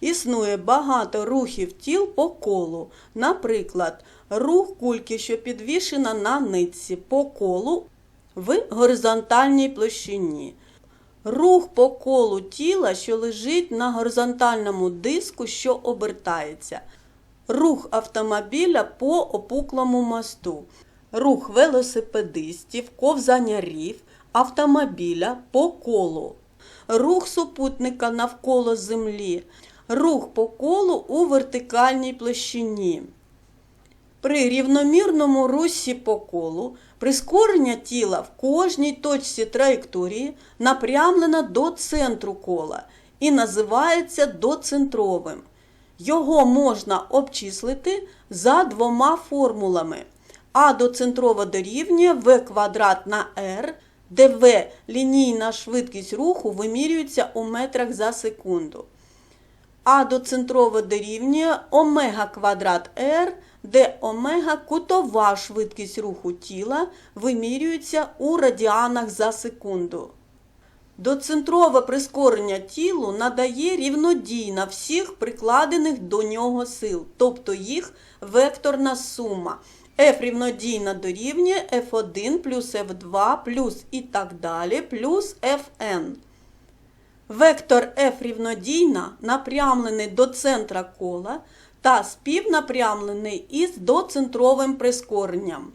Існує багато рухів тіл по колу. Наприклад, рух кульки, що підвішена на нитці по колу в горизонтальній площині. Рух по колу тіла, що лежить на горизонтальному диску, що обертається. Рух автомобіля по опуклому мосту. Рух велосипедистів, ковзання рів, автомобіля по колу. Рух супутника навколо землі. Рух по колу у вертикальній площині. При рівномірному русі по колу прискорення тіла в кожній точці траєкторії напрямлено до центру кола і називається доцентровим. Його можна обчислити за двома формулами. А доцентрова дорівнює v квадрат на r, де v лінійна швидкість руху вимірюється у метрах за секунду. А доцентрова дорівнює омега квадрат r, де омега кутова швидкість руху тіла вимірюється у радіанах за секунду. Доцентрове прискорення тілу надає рівнодійна всіх прикладених до нього сил, тобто їх векторна сума. F рівнодійна дорівнює F1 плюс F2 плюс і так далі плюс Fn. Вектор F рівнодійна напрямлений до центра кола та співнапрямлений із доцентровим прискоренням.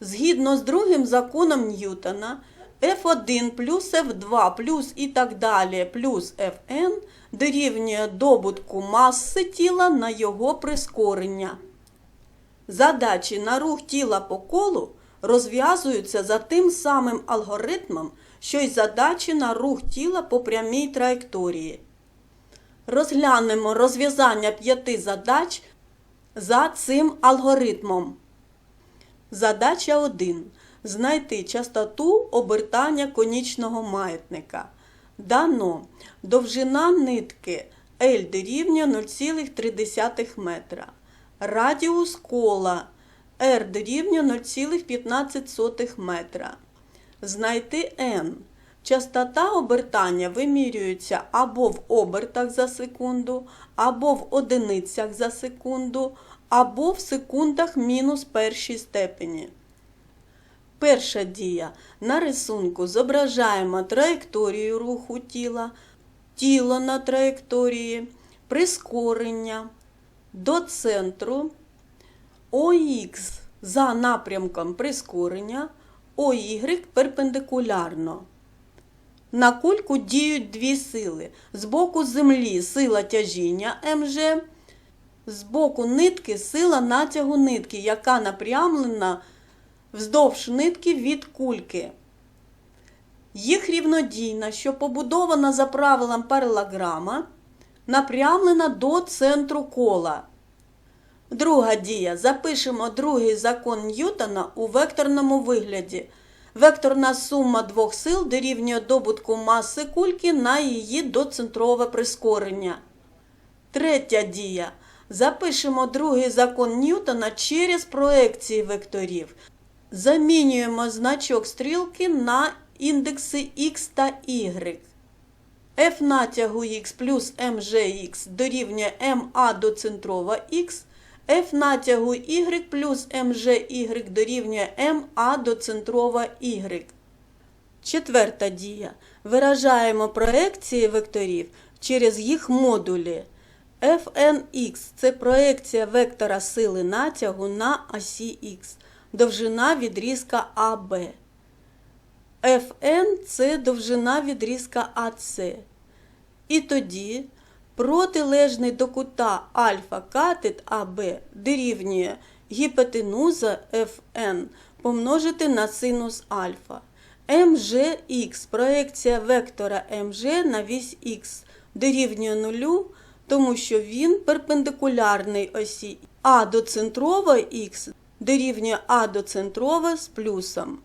Згідно з другим законом Ньютона, F1 плюс F2 плюс і так далі плюс Fn дорівнює добутку маси тіла на його прискорення. Задачі на рух тіла по колу розв'язуються за тим самим алгоритмом, що й задачі на рух тіла по прямій траєкторії. Розглянемо розв'язання п'яти задач за цим алгоритмом. Задача 1. Знайти частоту обертання конічного маятника. Дано довжина нитки L дорівнює 0,3 метра. Радіус кола R дорівнює 0,15 метра. Знайти N. Частота обертання вимірюється або в обертах за секунду, або в одиницях за секунду, або в секундах мінус першій степені. Перша дія. На рисунку зображаємо траєкторію руху тіла, тіло на траєкторії, прискорення до центру, ОХ за напрямком прискорення, ОY перпендикулярно. На кульку діють дві сили. З боку землі сила тяжіння МЖ, з боку нитки сила натягу нитки, яка напрямлена вздовж нитки від кульки. Їх рівнодійна, що побудована за правилом паралограма, напрямлена до центру кола. Друга дія. Запишемо другий закон Ньютона у векторному вигляді. Векторна сума двох сил дорівнює добутку маси кульки на її доцентрове прискорення. Третя дія. Запишемо другий закон Ньютона через проекції векторів. Замінюємо значок стрілки на індекси Х та Y. F натягу Х плюс mgx дорівнює ma доцентрова Х. F натягу y плюс mgy дорівнює ma доцентрова y. Четверта дія. Виражаємо проекції векторів через їх модулі. Fnx – це проекція вектора сили натягу на осі Х, довжина відрізка AB. Fn – це довжина відрізка AC. І тоді протилежний до кута альфа катет АБ дорівнює гіпотенуза Fn помножити на синус альфа. МЖХ проекція вектора МЖ на вісь Х дорівнює нулю, тому що він перпендикулярний осі А до центрова Х дорівнює А до центрова з плюсом.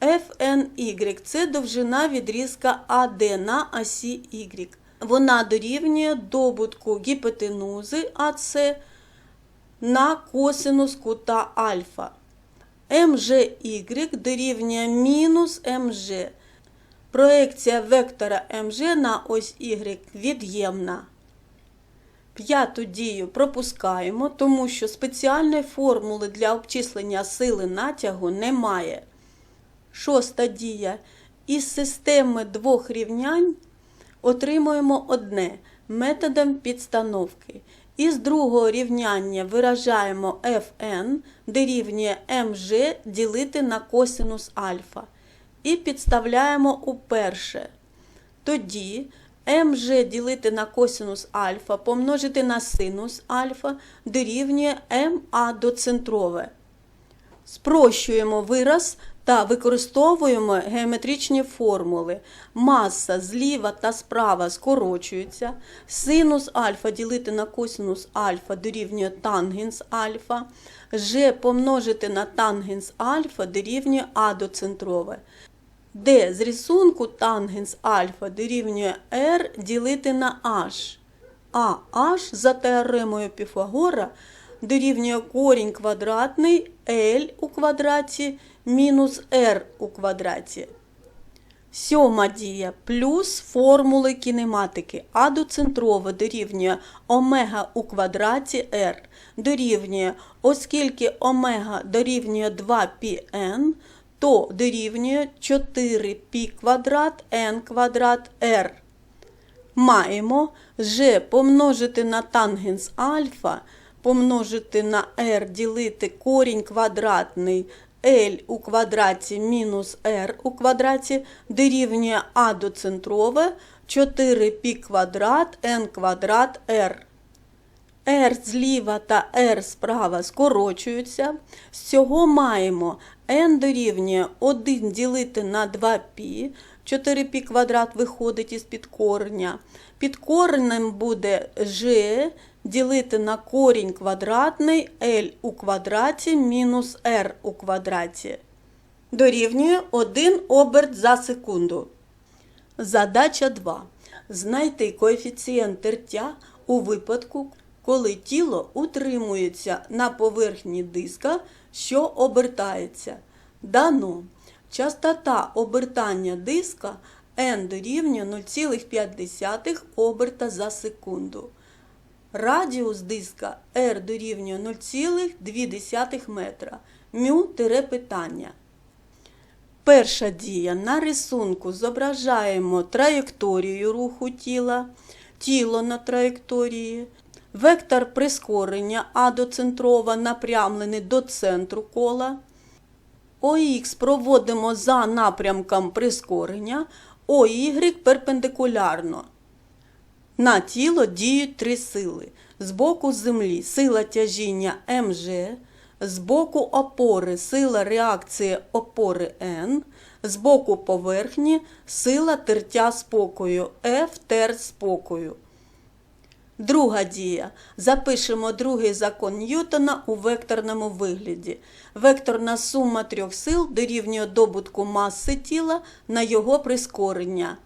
FNY – це довжина відрізка АД на осі Y. Вона дорівнює добутку гіпотенузи АС на косинус кута альфа. МЖY дорівнює мінус МЖ. Проекція вектора МЖ на ось Y від'ємна. П'яту дію пропускаємо, тому що спеціальної формули для обчислення сили натягу немає. Шоста дія. Із системи двох рівнянь отримуємо одне методом підстановки. Із другого рівняння виражаємо fn дорівнює mg ділити на косинус альфа. І підставляємо у перше. Тоді mg ділити на косинус альфа помножити на синус альфа дорівнює ma доцентрове. Спрощуємо вираз та використовуємо геометричні формули. Маса зліва та справа скорочується. Синус альфа ділити на косинус альфа дорівнює тангенс альфа. Ж помножити на тангенс альфа дорівнює а доцентрове. Де з рисунку тангенс альфа дорівнює r ділити на h. А h за теоремою Піфагора дорівнює корінь квадратний L у квадраті мінус R у квадраті. Сьома дія плюс формули кінематики. А доцентрово дорівнює омега у квадраті R дорівнює, оскільки омега дорівнює 2πn, то дорівнює 4π квадрат n квадрат R. Маємо g помножити на тангенс альфа, помножити на r ділити корінь квадратний L у квадраті мінус R у квадраті дорівнює А доцентрове 4π квадрат n квадрат R. R зліва та R справа скорочуються. З цього маємо n дорівнює 1 ділити на 2π. 4π квадрат виходить із підкорення. Під коренем буде g ділити на корінь квадратний L у квадраті мінус R у квадраті. Дорівнює 1 оберт за секунду. Задача 2. Знайти коефіцієнт тертя у випадку, коли тіло утримується на поверхні диска, що обертається. Дано. Частота обертання диска n дорівнює 0,5 оберта за секунду. Радіус диска R дорівнює 0,2 метра. Мю тире питання. Перша дія. На рисунку зображаємо траєкторію руху тіла, тіло на траєкторії, вектор прискорення А доцентрова напрямлений до центру кола. ОХ проводимо за напрямком прискорення, ОY перпендикулярно. На тіло діють три сили. З боку землі сила тяжіння МЖ, з боку опори сила реакції опори N, з боку поверхні сила тертя спокою F тер спокою. Друга дія. Запишемо другий закон Ньютона у векторному вигляді. Векторна сума трьох сил дорівнює добутку маси тіла на його прискорення.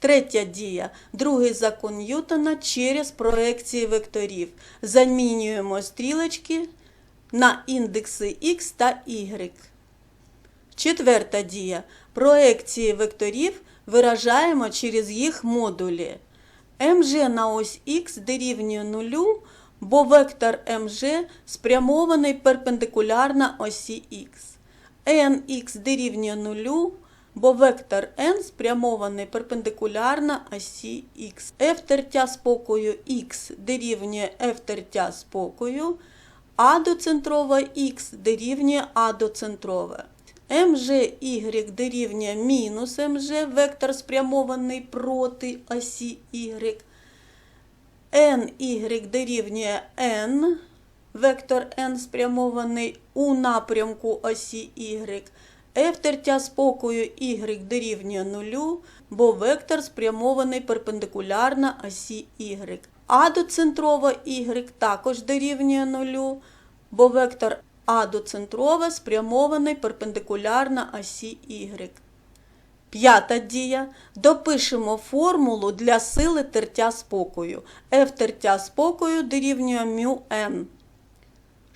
Третя дія. Другий закон Ньютона через проекції векторів. Замінюємо стрілочки на індекси Х та Y. Четверта дія. Проекції векторів виражаємо через їх модулі. МЖ на ось Х дорівнює нулю, бо вектор МЖ спрямований перпендикулярно осі Х. nx дорівнює нулю, бо вектор n спрямований перпендикулярно осі Х. F тертя спокою Х дорівнює F тертя спокою, а доцентрове Х дорівнює А доцентрове. МЖY дорівнює мінус МЖ, вектор спрямований проти осі Y. NY дорівнює N, вектор N спрямований у напрямку осі Y. F тертя спокою Y дорівнює нулю, бо вектор спрямований перпендикулярно осі Y. А доцентрова Y також дорівнює нулю, бо вектор а доцентрове спрямований перпендикулярно осі Y. П'ята дія. Допишемо формулу для сили тертя спокою. F тертя спокою дорівнює μn.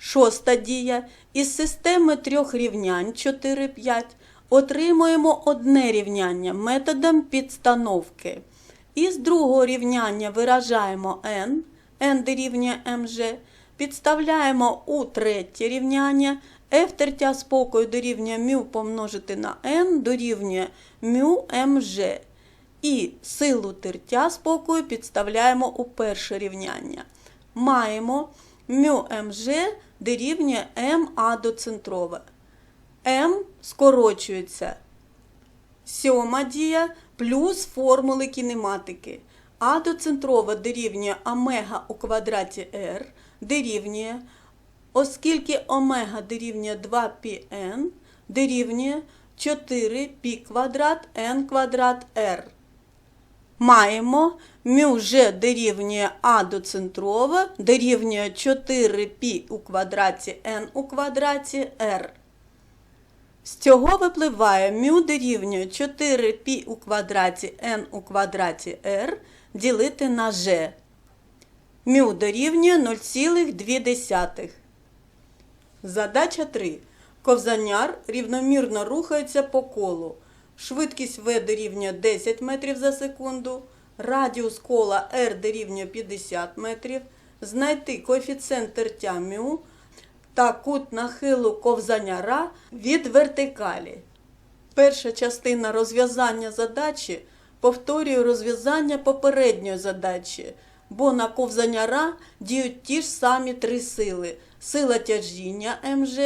Шоста дія. Із системи трьох рівнянь 4, 5 отримуємо одне рівняння методом підстановки. Із другого рівняння виражаємо n, n дорівнює mg, підставляємо у третє рівняння, f тертя спокою дорівнює μ помножити на n дорівнює μ mg. І силу тертя спокою підставляємо у перше рівняння. Маємо μmg дорівнює ma доцентрове. m скорочується. Сьома дія плюс формули кінематики. А доцентрова дорівнює омега у квадраті r дорівнює, оскільки омега дорівнює 2πn, дорівнює 4π квадрат n квадрат r маємо мю Ж дорівнює А до центрова, дорівнює 4π у квадраті n у квадраті r. З цього випливає мю дорівнює 4π у квадраті n у квадраті r ділити на G. Мю дорівнює 0,2. Задача 3. Ковзаняр рівномірно рухається по колу. Швидкість v дорівнює 10 метрів за секунду. Радіус кола r дорівнює 50 метрів. Знайти коефіцієнт тертя μ та кут нахилу ковзаняра від вертикалі. Перша частина розв'язання задачі повторює розв'язання попередньої задачі, бо на ковзаняра діють ті ж самі три сили: сила тяжіння МЖ,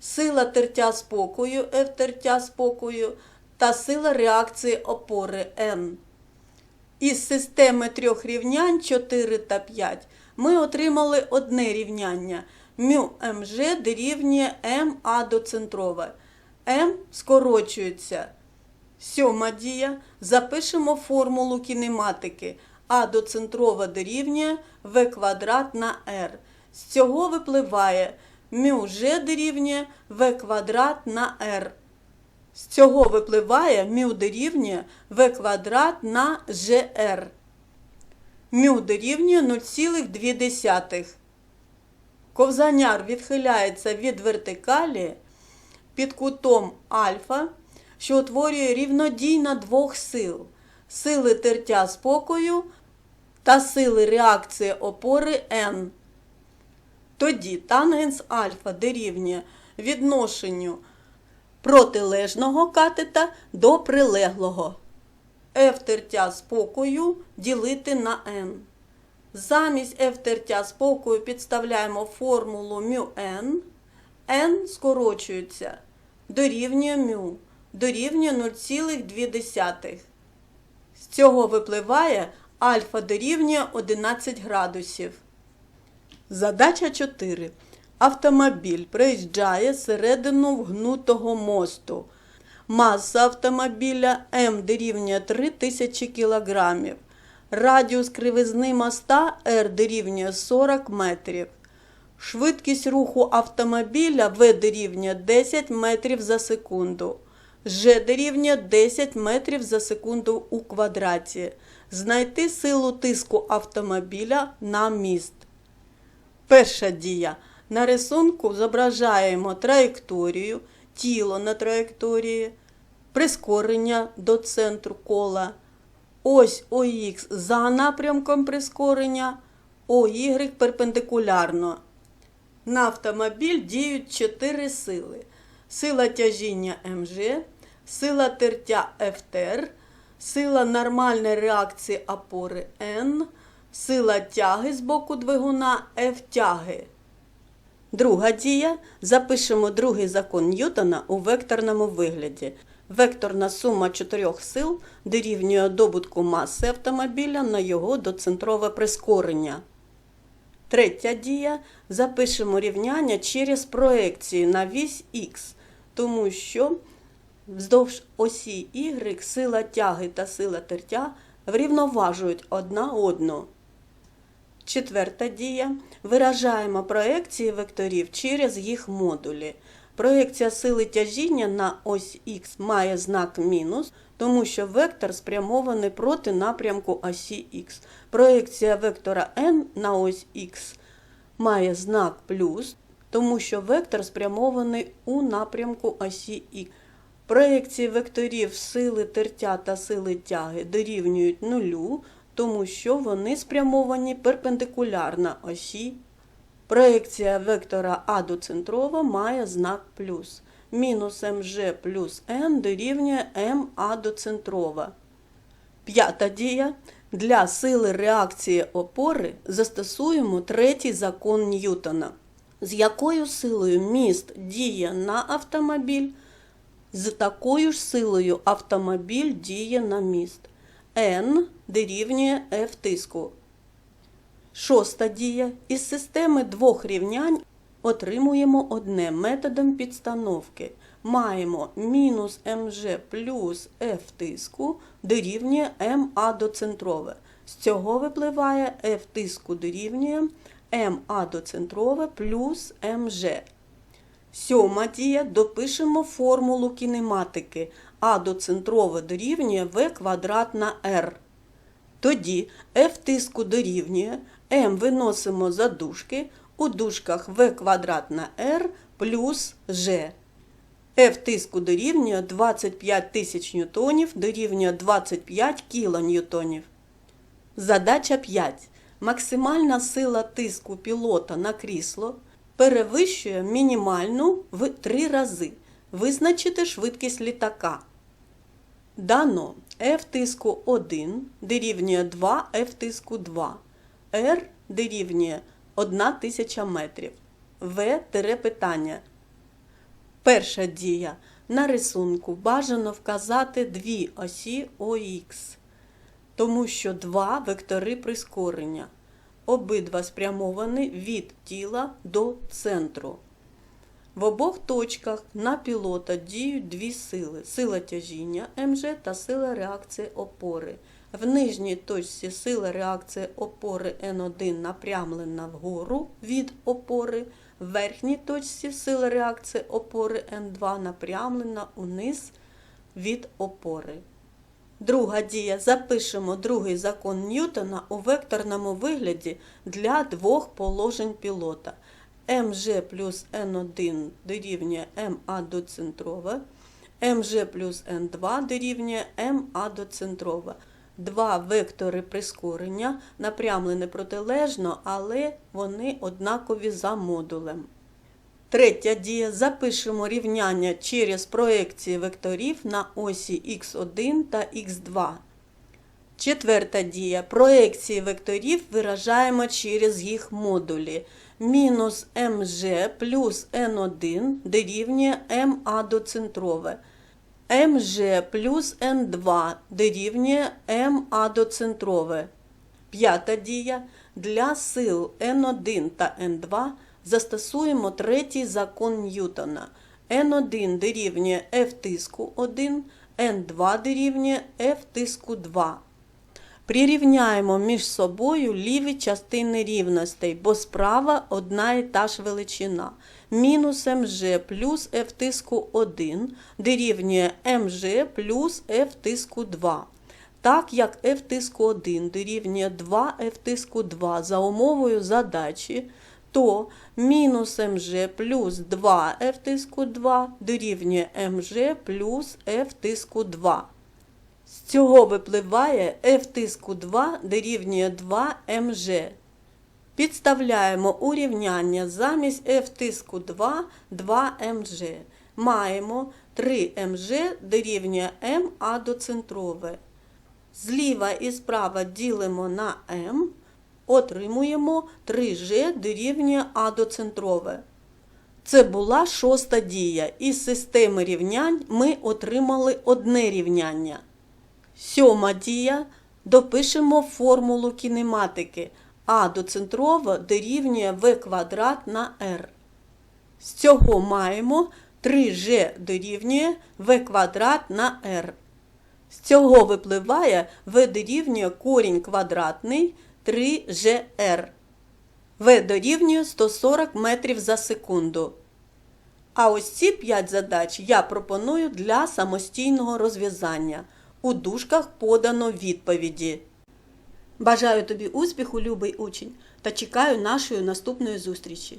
сила тертя спокою F тертя спокою та сила реакції опори N. Із системи трьох рівнянь 4 та 5 ми отримали одне рівняння. МЮ-МЖ дорівнює МА доцентрове. М скорочується. Сьома дія. Запишемо формулу кінематики. А доцентрова дорівнює В квадрат на R. З цього випливає МЮЖ дорівнює В квадрат на R. З цього випливає μ дорівнює В квадрат на ЖР. μ дорівнює 0,2. Ковзаняр відхиляється від вертикалі під кутом альфа, що утворює рівнодійна двох сил сили тертя спокою та сили реакції опори N. Тоді тангенс альфа дорівнює відношенню протилежного катета до прилеглого. F тертя спокою ділити на n. Замість F тертя спокою підставляємо формулу μn. n скорочується. Дорівнює μ. Дорівнює 0,2. З цього випливає альфа дорівнює 11 градусів. Задача 4. Автомобіль проїжджає середину вгнутого мосту. Маса автомобіля М дорівнює 3000 кг. Радіус кривизни моста R дорівнює 40 метрів. Швидкість руху автомобіля В дорівнює 10 метрів за секунду. Ж дорівнює 10 метрів за секунду у квадраті. Знайти силу тиску автомобіля на міст. Перша дія. На рисунку зображаємо траєкторію, тіло на траєкторії, прискорення до центру кола. Ось ОХ за напрямком прискорення, ОY перпендикулярно. На автомобіль діють чотири сили: сила тяжіння МЖ, сила тертя ФТР, сила нормальної реакції опори N, сила тяги з боку двигуна F тяги. Друга дія. Запишемо другий закон Ньютона у векторному вигляді. Векторна сума чотирьох сил дорівнює добутку маси автомобіля на його доцентрове прискорення. Третя дія. Запишемо рівняння через проекцію на вісь Х, тому що вздовж осі Y сила тяги та сила тертя врівноважують одна одну. Четверта дія. Виражаємо проекції векторів через їх модулі. Проекція сили тяжіння на ось Х має знак мінус, тому що вектор спрямований проти напрямку осі Х. Проекція вектора n на ось Х має знак плюс, тому що вектор спрямований у напрямку осі Х. Проекції векторів сили тертя та сили тяги дорівнюють нулю, тому що вони спрямовані перпендикулярно осі. Проекція вектора А до центрова має знак плюс. Мінус МЖ плюс М дорівнює МА до центрова. П'ята дія. Для сили реакції опори застосуємо третій закон Ньютона. З якою силою міст діє на автомобіль, з такою ж силою автомобіль діє на міст. N дорівнює F тиску. Шоста дія. Із системи двох рівнянь отримуємо одне методом підстановки. Маємо мінус МЖ плюс F тиску дорівнює МА до центрове. З цього випливає F тиску дорівнює МА до центрове плюс МЖ. Сьома дія. Допишемо формулу кінематики. А до центрове дорівнює В квадрат на R. Тоді F тиску дорівнює, М виносимо за дужки, у дужках В квадрат на R плюс G. F тиску дорівнює 25 тисяч ньютонів дорівнює 25 кілоньютонів. Задача 5. Максимальна сила тиску пілота на крісло перевищує мінімальну в 3 рази. Визначити швидкість літака. Дано F тиску 1 дорівнює 2 F тиску 2. R дорівнює 1000 метрів. В тире питання. Перша дія. На рисунку бажано вказати дві осі ОХ, тому що два вектори прискорення. Обидва спрямовані від тіла до центру. В обох точках на пілота діють дві сили: сила тяжіння МЖ та сила реакції опори. В нижній точці сила реакції опори Н1 напрямлена вгору від опори, в верхній точці сила реакції опори Н2 напрямлена униз від опори. Друга дія. Запишемо другий закон Ньютона у векторному вигляді для двох положень пілота. МЖ плюс Н1 дорівнює МА до центрова, МЖ плюс Н2 дорівнює МА до центрова. Два вектори прискорення напрямлені протилежно, але вони однакові за модулем. Третя дія. Запишемо рівняння через проекції векторів на осі х1 та х2. Четверта дія. Проекції векторів виражаємо через їх модулі. Мінус МЖ плюс Н1 дорівнює МА до центрове. МЖ плюс Н2 дорівнює МА до центрове. П'ята дія. Для сил Н1 та Н2 застосуємо третій закон Ньютона. N1 дорівнює F тиску 1, N2 дорівнює F тиску 2. Прирівняємо між собою ліві частини рівностей, бо справа одна і та ж величина. Мінус МЖ плюс F тиску 1 дорівнює МЖ плюс F тиску 2. Так як F тиску 1 дорівнює 2 F тиску 2 за умовою задачі, то мінус МЖ плюс 2 F тиску 2 дорівнює МЖ плюс F тиску 2. З цього випливає F тиску 2 дорівнює 2 МЖ. Підставляємо урівняння замість F тиску 2 2 МЖ. Маємо 3 МЖ дорівнює МА до центрове. Зліва і справа ділимо на М. Отримуємо 3G дорівнює А до центрове. Це була шоста дія. Із системи рівнянь ми отримали одне рівняння. Сьома дія. Допишемо формулу кінематики. А до центрова дорівнює В квадрат на R. З цього маємо 3G дорівнює В квадрат на R. З цього випливає В дорівнює корінь квадратний 3GR. В дорівнює 140 метрів за секунду. А ось ці 5 задач я пропоную для самостійного розв'язання. У дужках подано відповіді. Бажаю тобі успіху, любий учень, та чекаю нашої наступної зустрічі.